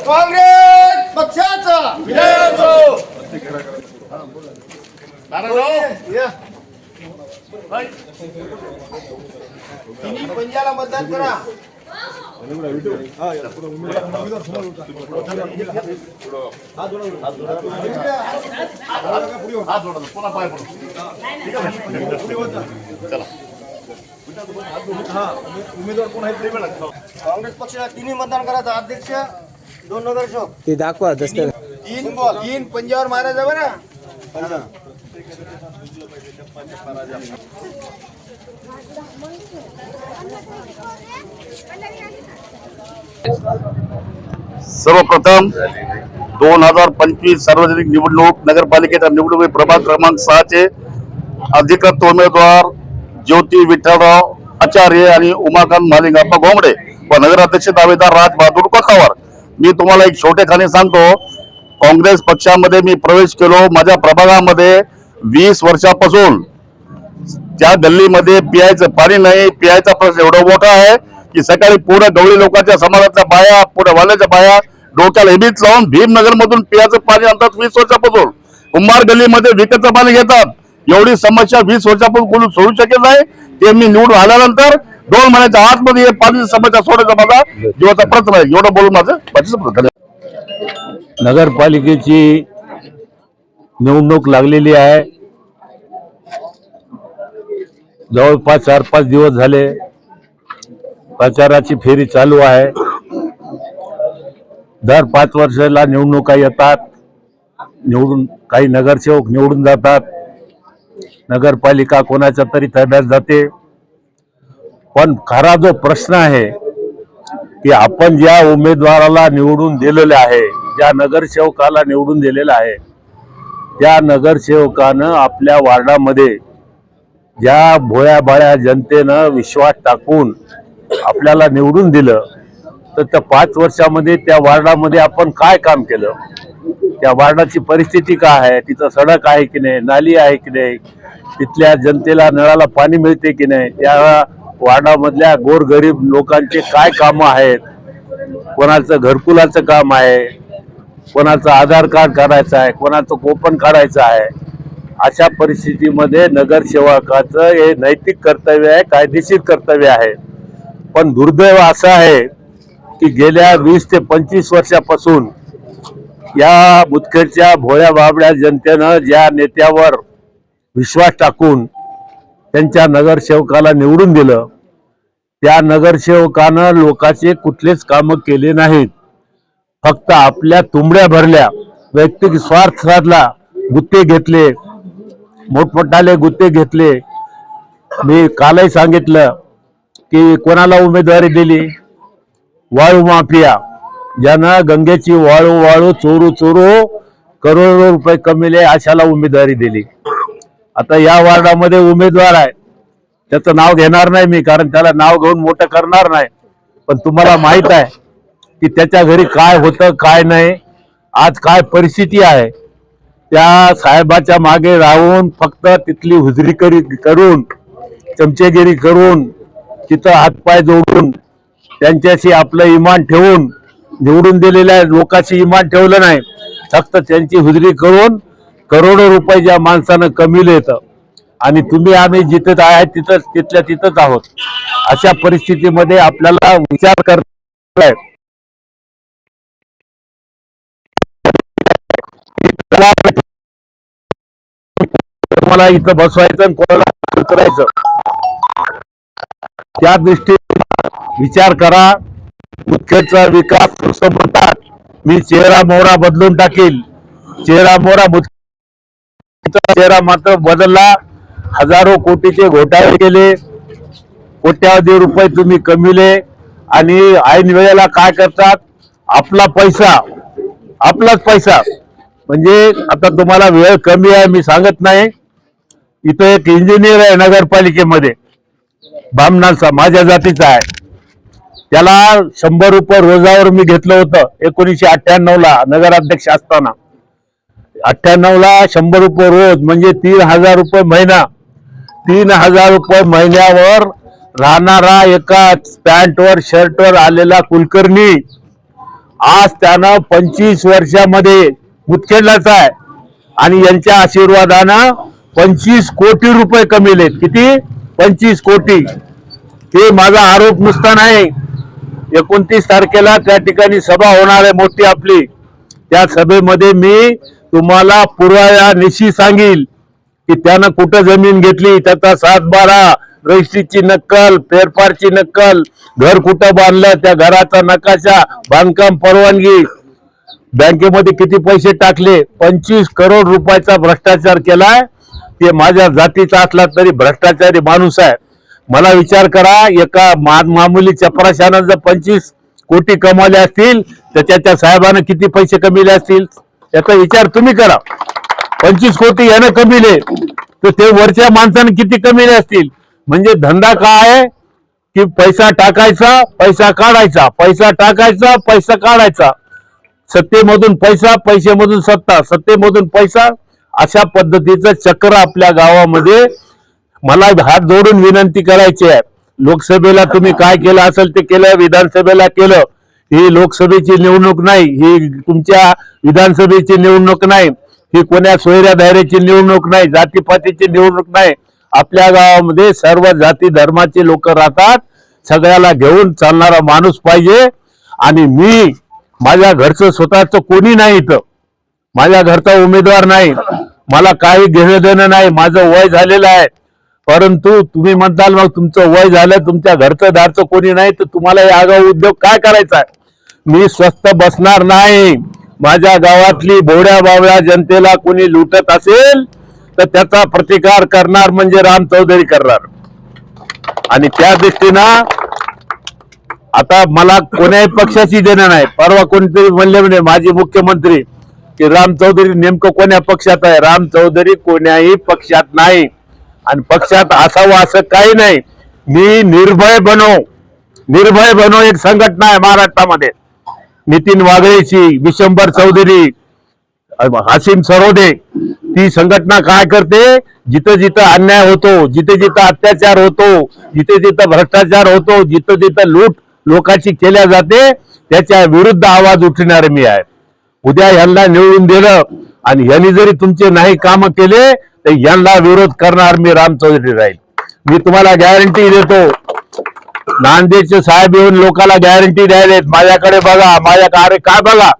काँग्रेस पक्षाचा. या. तिन्ही पंजाला मतदान करा. काँग्रेस पक्षाला तिन्ही मतदान करायचं अध्यक्ष दोन ते दाखवा दस्त तीन तीन पंजावर मारायचं बरं. सर्वप्रथम दोन हजार पंचवीस सार्वजनिक निवडणूक नगरपालिकेच्या निवडणूक प्रभाग क्रमांक सहाचे अधिकृत उमेदवार ज्योती विठ्ठलराव आचार्य आणि उमाकांत मालिंगाप्पा घोंगडे व नगराध्यक्ष दावेदार राज बहादूर कोतावर मी तुम्हाला एक छोटेखाने सांगतो. काँग्रेस पक्षामध्ये मी प्रवेश केलो. माझ्या प्रभागामध्ये वीस वर्षापासून त्या गल्लीमध्ये पियायचं पाणी नाही पियायचा प्रश्न एवढा मोठा आहे की सकाळी पूर्ण गवळी लोकांच्या समाजातल्या बाया पुढे वाल्याच्या बाया डोक्याला हेबीत लावून भीमनगर मधून पियाचं पाणी आणतात वीस वर्षापासून. कुंभार गल्लीमध्ये विकतचं पाणी घेतात. एवढी समस्या वीस वर्षापासून कोणी सोडू शकत नाही. ते मी निवडून आल्यानंतर दोन महिन्याच्या आतमध्ये हे पाण्याची समस्या सोडायचा माझा. जीवाचा प्रयत्न आहे. एवढं बोलून माझं. नगरपालिकेची निवडणूक लागलेली आहे. जवळपास चार पाच दिवस झाले. प्रचाराची फेरी चालू आहे. दर पाच वर्षाला निवडणुका येतात. निवडून काही नगरसेवक निवडून जातात. नगरपालिका कोणाच्या तरी ताब्यात जाते. पण खरा जो प्रश्न आहे की आपण ज्या उमेदवाराला निवडून दिलेले आहे ज्या नगरसेवकाला निवडून दिलेलं आहे त्या नगरसेवकानं आपल्या वार्डामध्ये ज्या भोळ्याबाळ्या जनतेनं विश्वास टाकून आपल्याला निवडून दिलं तर त्या पाच वर्षामध्ये त्या वार्डामध्ये आपण काय काम केलं? त्या वार्डाची परिस्थिती काय आहे? तिथं सडक आहे की नाही? नाली आहे की नाही? तिथल्या जनतेला नळाला पाणी मिळते की नाही? त्या वार्डामधल्या गोरगरीब लोकांचे काय कामं आहेत? कोणाचं घरकुलाचं काम आहे? कोणाचं आधार कार्ड काढायचं आहे? कोणाचं कोपन काढायचं आहे? अशा परिस्थितीमध्ये नगरसेवकाचं हे नैतिक कर्तव्य आहे कायदेशीर कर्तव्य आहे. पण दुर्दैव असं आहे की गेल्या वीस ते पंचवीस वर्षापासून या मुदखेडच्या भोळ्या बाबड्या जनतेनं ज्या नेत्यावर विश्वास टाकून त्यांच्या नगरसेवकाला निवडून दिलं. त्या नगरसेवकानं लोकांचे कुठलेच कामं केले नाहीत. फक्त आपल्या तुंबड्या भरल्या वैयक्तिक स्वार्थ साधला गुत्ते घेतले मोठमोठाले गुत्ते घेतले. मी कालही सांगितलं की कोणाला उमेदवारी दिली? वाळू माफिया. ज्यानं गंगेची वाळू वाळू चोरू चोरू करोडो रुपये कमिले अशाला उमेदवारी दिली. आता या वार्डामध्ये उमेदवार आहे त्याचं नाव घेणार नाही मी कारण त्याला नाव घेऊन मोठं करणार नाही. पण तुम्हाला माहीत आहे की त्याच्या घरी काय होतं काय नाही आज काय परिस्थिती आहे त्या साहेबाच्या मागे राहून फक्त तिथली हुजरी करी करून चमचेगिरी करून तिथं हातपाय जोडून त्यांच्याशी आपलं इमान ठेवून निवडून दिलेल्या लोकांशी इमान ठेवलं नाही. फक्त त्यांची हुजरी करून करोडो रुपये ज्या माणसानं कमी येतं आणि तुम्ही आम्ही जिथे आहे तिथं तिथल्या तिथंच आहोत. अशा परिस्थितीमध्ये आपल्याला विचार करताय मला इथं बसवायचं करायचं कोणाला त्या दृष्टीने विचार करा. मुदखेडचा विकास म्हणतात. मी चेहरा मोहरा बदलून टाकेल. चेहरा मोहरा मुदखेडचा चेहरा मात्र बदलला. हजारो कोटीचे घोटाळे केले. कोट्यावधी रुपये तुम्ही कमिले आणि ऐन वेळेला काय करतात? आपला पैसा आपलाच पैसा. म्हणजे आता तुम्हाला वेळ कमी आहे मी सांगत नाही. इथं एक इंजिनियर आहे नगरपालिकेमध्ये. ब्राह्मणांचा माझ्या जातीचा आहे. त्याला शंभर रुपये रोजावर मी घेतलं होतं एकोणीसशे अठ्ठ्याण्णवला नगराध्यक्ष असताना. अठ्ठ्याण्णवला शंभर रुपये रोज म्हणजे तीन हजार रुपये महिना. तीन हजार रुपये महिन्यावर राहणारा एका पॅन्टवर शर्टवर आलेला कुलकर्णी आज त्यानं पंचवीस वर्षामध्ये मुतखेडलाच आहे. आणि यांच्या आशीर्वादानं पंचवीस कोटी रुपये कमिलेत. किती? पंचवीस कोटी. ते माझा आरोप नुसता नाही. एकोणतीस तारखेला त्या ठिकाणी सभा होणार आहे मोठी आपली. त्या सभेमध्ये मी तुम्हाला पुराव्या निशी सांगील की त्यानं कुठं जमीन घेतली त्याचा सात बारा रजिस्ट्रीची नक्कल फेरफारची नक्कल घर कुठं बांधलं त्या घराचा नकाशा बांधकाम परवानगी. बँकेमध्ये किती पैसे टाकले? पंचवीस करोड रुपयाचा भ्रष्टाचार केलाय. ते माझ्या जातीचा असला तरी भ्रष्टाचारी माणूस आहे. मला विचार करा एका मा- मामूली चपराशानं जर पंचवीस कोटी कमावले असतील तर त्याच्या साहेबानं किती पैसे कमीले असतील? याचा विचार तुम्ही करा. पंचवीस कोटी यानं कमीले तर ते वरच्या माणसानं किती कमीले असतील? म्हणजे धंदा काय आहे? की पैसा टाकायचा पैसा काढायचा. पैसा टाकायचा पैसा काढायचा. सत्तेमधून पैसा पैशामधून सत्ता. सत्तेमधून पैसा अशा पद्धतीचं चक्र आपल्या गावामध्ये मला हात जोडून विनंती करायची आहे. लोकसभेला तुम्ही काय केलं असेल ते केलं विधानसभेला केलं. ही लोकसभेची निवडणूक नाही ही तुमच्या विधानसभेची निवडणूक नाही ही कोण्या सोयऱ्या दायऱ्याची निवडणूक नाही जातीपातीची निवडणूक नाही. आपल्या गावामध्ये सर्व जाती धर्माचे लोक राहतात. सगळ्याला घेऊन चालणारा माणूस पाहिजे. आणि मी माझ्या घरचं स्वतःच कोणी नाही इथं. माझ्या घरचा उमेदवार नाही. मला काही घेणं देणं नाही. माझं वय झालेलं आहे. परंतु तुम्ही म्हणताल मग तुमचं वय झालं तुमच्या घरचं दारचं कोणी नाही तर तुम्हाला या आगाऊ उद्योग काय करायचा आहे? मी स्वस्त बसणार नाही. माझ्या गावातली बोड्या बावळ्या जनतेला कोणी लुटत असेल तर त्याचा प्रतिकार करणार म्हणजे राम चौधरी करणार. आणि त्या दृष्टीनं आता मला कोण्याही पक्षाची देणं नाही. परवा कोणीतरी म्हणले म्हणे माजी मुख्यमंत्री की राम चौधरी नेमकं कोण्या पक्षात आहे? राम चौधरी कोण्याही पक्षात नाही. आणि पक्षात असावं असं काही नाही. मी निर्भय बनो निर्भय बनो एक संघटना आहे महाराष्ट्रामध्ये. नितीन वागळेची विशंबर चौधरी हासिम सरोदे ती संघटना काय करते? जिथं जिथं अन्याय होतो जिथे जिथं अत्याचार होतो जिथे जिथं भ्रष्टाचार होतो जिथं जिथं लूट लोकांची केल्या जाते त्याच्या विरुद्ध आवाज उठणारे मी आहे. उद्या यांना निवडून दिलं आणि यांनी जरी तुमचे नाही काम केले तर यांना विरोध करणार मी राम चौधरी राहील. मी तुम्हाला गॅरंटी देतो नांदेडचे साहेब येऊन लोकांना गॅरंटी द्यायलेत. माझ्याकडे बघा माझ्या अरे काय बघा?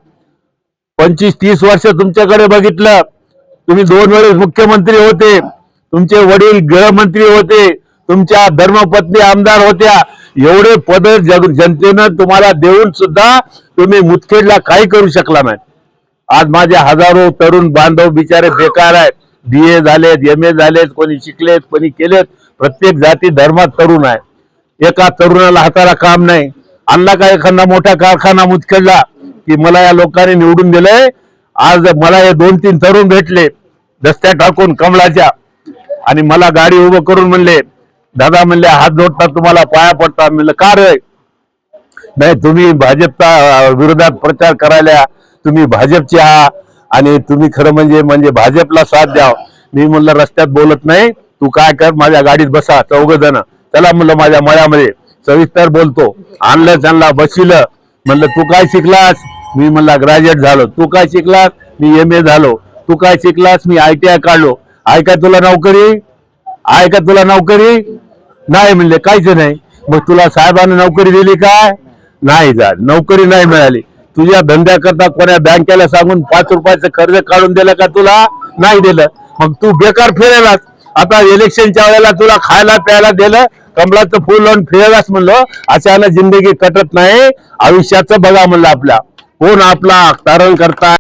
पंचवीस तीस वर्ष तुमच्याकडे बघितलं. तुम्ही दोन वेळेस मुख्यमंत्री होते. तुमचे वडील गृहमंत्री होते. तुमच्या धर्मपत्नी आमदार होत्या. एवढे पद जनतेनं तुम्हाला देऊन सुद्धा तुम्ही मुतखेडला काही करू शकला नाही. आज माझे हजारो तरुण बांधव बिचारे बेकार आहेत. बी ए झालेत एम ए झालेत कोणी शिकलेत कोणी केलेत. प्रत्येक जाती धर्मात तरुण आहे एका तरुणाला हाताला काम नाही. आणला का एखादा मोठा कारखाना मुतखेडला? की मला या लोकांनी निवडून दिलंय. आज मला हे दोन तीन तरुण भेटले. दस्त्या टाकून कमळाच्या. आणि मला गाडी उभं करून म्हणले दादा म्हणले हात जोडता तुम्हाला पाया पडता म्हणलं का रे? नाही तुम्ही भाजपचा विरोधात प्रचार करायला तुम्ही भाजपचे आहात आणि तुम्ही खरं म्हणजे म्हणजे भाजपला साथ द्याव. मी म्हणलं रस्त्यात बोलत नाही. तू काय कर माझ्या गाडीत बसा चौघ जण चला म्हणलं माझ्या मळ्यामध्ये सविस्तर बोलतो. आणलं त्यांना बसिलं म्हणलं तू काय शिकलास? मी म्हणला ग्रॅज्युएट झालो. तू काय शिकलास? मी एम ए झालो. तू काय शिकलास? मी आय टी आय काढलो. ऐका का तुला नोकरी? ऐका का तुला नोकरी? नाही म्हणले काहीच नाही. मग तुला साहेबांना नोकरी दिली काय? नाही जा नोकरी नाही मिळाली. तुझ्या धंद्याकरता कोण्या बँकेला सांगून पाच रुपयाचं कर्ज काढून दिलं का तुला? नाही दिलं. मग तू बेकार फिरायलास. आता इलेक्शनच्या वेळेला तुला खायला प्यायला दिलं कमलाचं फुल लावून फिरायलाच म्हणलं अशाला जिंदगी कटत नाही आयुष्याचं बघा म्हणलं आपल्या. कोण आपला तारण करता